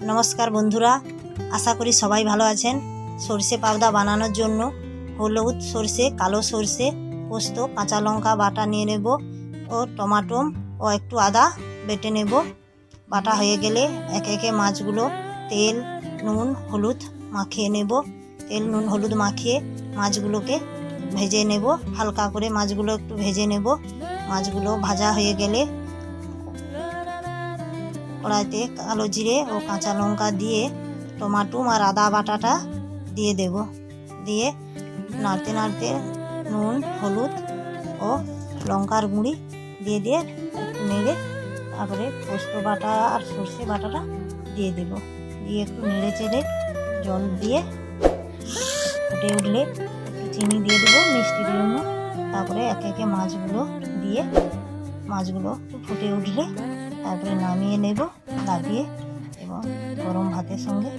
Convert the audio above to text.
নমস্কার বন্ধুরা, আশা করি সবাই ভালো আছেন। সর্ষে পাবদা বানানোর জন্য হলুদ সর্ষে, কালো সর্ষে, পোস্ত, কাঁচা লঙ্কা বাটা নিয়ে নেব ও টমাটো ও একটু আদা বেটে নেব। বাটা হয়ে গেলে একে একে মাছগুলো তেল, নুন, হলুদ মাখিয়ে নেব। তেল, নুন, হলুদ মাখিয়ে মাছগুলোকে ভেজে নেব। হালকা করে মাছগুলো একটু ভেজে নেব। মাছগুলো ভাজা হয়ে গেলে কড়াইতে কালো জিরে ও কাঁচা লঙ্কা দিয়ে টমাটো আর আদা বাটাটা দিয়ে দেব। দিয়ে নাড়তে নাড়তে নুন, হলুদ ও লঙ্কার গুঁড়ি দিয়ে দিয়ে নেড়ে তারপরে পোস্ত বাটা আর সর্ষে বাটাটা দিয়ে দেব। দিয়ে একটু নেড়ে চেড়ে জল দিয়ে ফুটে উঠলে চিনি দিয়ে দেবো মিষ্টির জন্য। তারপরে একে একে মাছগুলো দিয়ে মাছগুলো ফুটে উঠলে তারপরে নামিয়ে নেব নামিয়ে এবং গরম ভাতের সঙ্গে